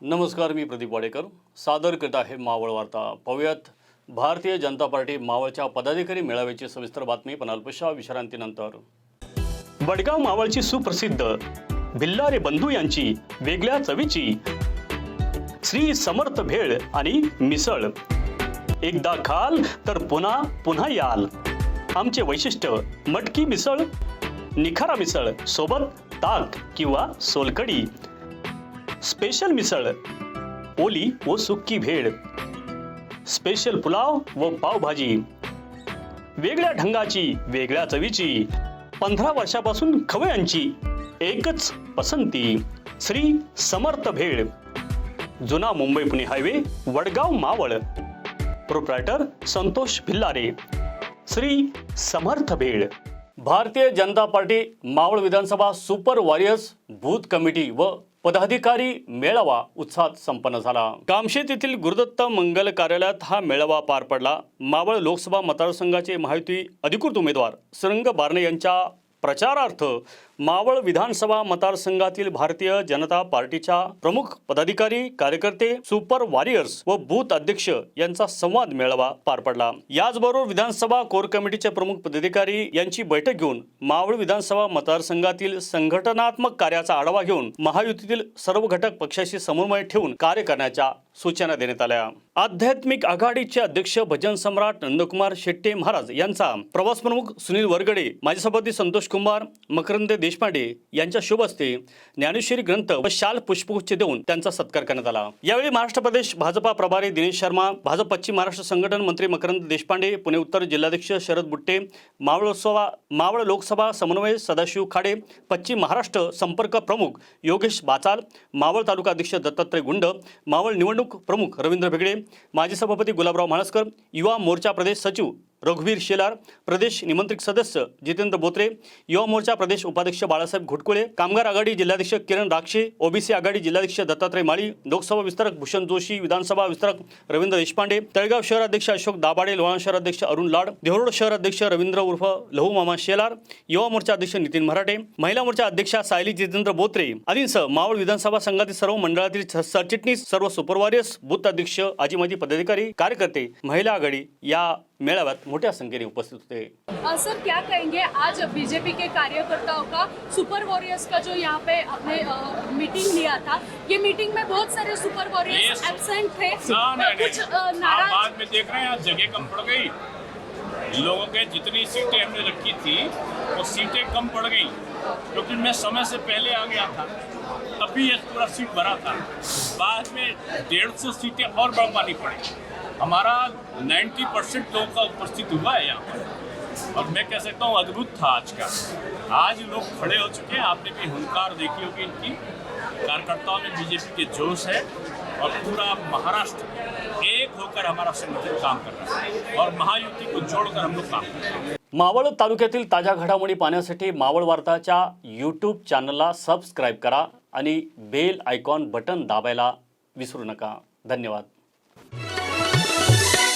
नमस्कार मी प्रदीप वाडेकर. सादर करत आहे मावळ वार्ता. पाहूयात भारतीय जनता पार्टी मावळच्या पदाधिकारी मेळाव्याची सविस्तर बातमी. पण विश्रांतीनंतर. वडगाव मावळची सुप्रसिद्ध भिल्लारे बंधू यांची वेगळ्या चवीची श्री समर्थ भेळ आणि मिसळ. एकदा खाल तर पुन्हा पुन्हा याल. आमचे वैशिष्ट्य मटकी मिसळ निखारा मिसळ सोबत ताक किंवा सोलकडी स्पेशल मिसळ ओली व सुक्की भेळ स्पेशल पुलाव व पावभाजी वेगळ्या ढंगाची वेगळ्या चवीची पंधरा वर्षापासून खवयांची एकच पसंती श्री समर्थ भेळ जुना Mumbai Pune highway Vadgaon Maval proprietor Santosh Bhillare Shri Samarth Bhel. Bharatiya Janata Party Maval विधानसभा सुपर वॉरियर्स बूथ कमिटी व पदाधिकारी मेळावा उत्साहात संपन्न झाला. कामशेत येथील गुरुदत्त मंगल कार्यालयात हा मेळावा पार पडला. मावळ लोकसभा मतदारसंघाचे महायुती अधिकृत उमेदवार सरंग बारणे यांच्या प्रचारार्थ मावळ विधानसभा मतदारसंघातील भारतीय जनता पार्टीच्या प्रमुख पदाधिकारी कार्यकर्ते सुपर वॉरियर्स व बूथ अध्यक्ष यांचा संवाद मेळावा पार पडला. याचबरोबर विधानसभा कोर कमिटीचे प्रमुख पदाधिकारी यांची बैठक घेऊन मावळ विधानसभा मतदारसंघातील संघटनात्मक कार्याचा आढावा घेऊन महायुतीतील सर्व घटक पक्षाशी समन्वय ठेवून कार्य करण्याच्या सूचना देण्यात आल्या. आध्यात्मिक आघाडीचे अध्यक्ष भजन सम्राट नंदकुमार शेट्टे महाराज यांचा प्रवास प्रमुख सुनील वरगडे माजी सभापती संतोष कुमार मकरंद देशपांडे यांच्या शुभ हस्ते ज्ञानेश्वरी ग्रंथ व शाल पुष्पगुच्छ देऊन त्यांचा सत्कार करण्यात आला. यावेळी महाराष्ट्र प्रदेश भाजपा प्रभारी दिनेश शर्मा भाजप पश्चिम महाराष्ट्र संघटन मंत्री मकरंद देशपांडे पुणे उत्तर जिल्हाध्यक्ष शरद बुट्टे मावळ मावळ लोकसभा समन्वय सदाशिव खाडे पश्चिम महाराष्ट्र संपर्क प्रमुख योगेश बाचाल मावळ तालुका अध्यक्ष दत्तात्रय गुंड मावळ निवडणूक प्रमुख रवींद्र भेगडे माजी सभापती गुलाबराव म्हाळसकर युवा मोर्चा प्रदेश सचिव रघुवीर शेलार प्रदेश निमंत्रित सदस्य जितेंद्र बोत्रे युवा मोर्चा प्रदेश उपाध्यक्ष बाळासाहेब घोटकुळे कामगार आघाडी जिल्हाध्यक्ष किरण राक्षे ओबीसी आघाडी जिल्हाध्यक्ष दत्तात्रय माळी लोकसभा विस्तारक भूषण जोशी विधानसभा विस्तारक रवींद्र देशपांडे तळेगाव शहराध्यक्ष अशोक दाभाडे लोहाणा शहराध्यक्ष अरुण लाड देहरोड शहराध्यक्ष रवींद्र उर्फ लहू मामा शेलार युवा मोर्चा अध्यक्ष नितीन मराठे महिला मोर्चा अध्यक्षा सायली जितेंद्र बोत्रे आदींसह मावळ विधानसभा संघातील सर्व मंडळातील सरचिटणीस सर्व सुपरवारियर्स बूथ अध्यक्ष आजी माजी पदाधिकारी कार्यकर्ते महिला आघाडी या मेळाव्यात मोठ्या संख्येने उपस्थित होते. सर क्या कहेंगे? आज बीजेपी के कार्यकर्ताओं का सुपर वॉरियर्स का जो यहाँ पे अपने मीटिंग लिया था ये मीटिंग में बहुत सारे सुपर वॉरियर्स एबसेंट थे। ना, अ, नहीं, कुछ। नाराज़ बाद में देख रहे हैं जगह कम पड़ गई। लोगों के जितनी सीटें हमने रखी थी, वो सीटें कम पड़ गई, क्योंकि मैं समय से पहले आ गया था। अभी ये पूरा सीट भरा था। बाद में डेढ़ सौ सीटें और बढ़वानी पड़ी। हमारा 90 परसेंट लोगों का उपस्थित हुआ है यहाँ पर। और मैं कह सकता हूँ, अद्भुत था आज का। आज लोग खड़े हो चुके हैं। आपने भी हंकार देखी होगी इनकी। कार्यकर्ताओं में बीजेपी के जोश है। और पूरा महाराष्ट्र एक होकर हमारा संगठन काम कर रहा है और महायुति को जोड़कर हम लोग काम कर रहे हैं। मावळ तालुक्यातील ताज्या घडामोडी पाहण्यासाठी मावळ वार्ताच्या यूट्यूब चॅनलला सबस्क्राईब करा आणि बेल आयकॉन बटन दाबायला विसरू नका. धन्यवाद.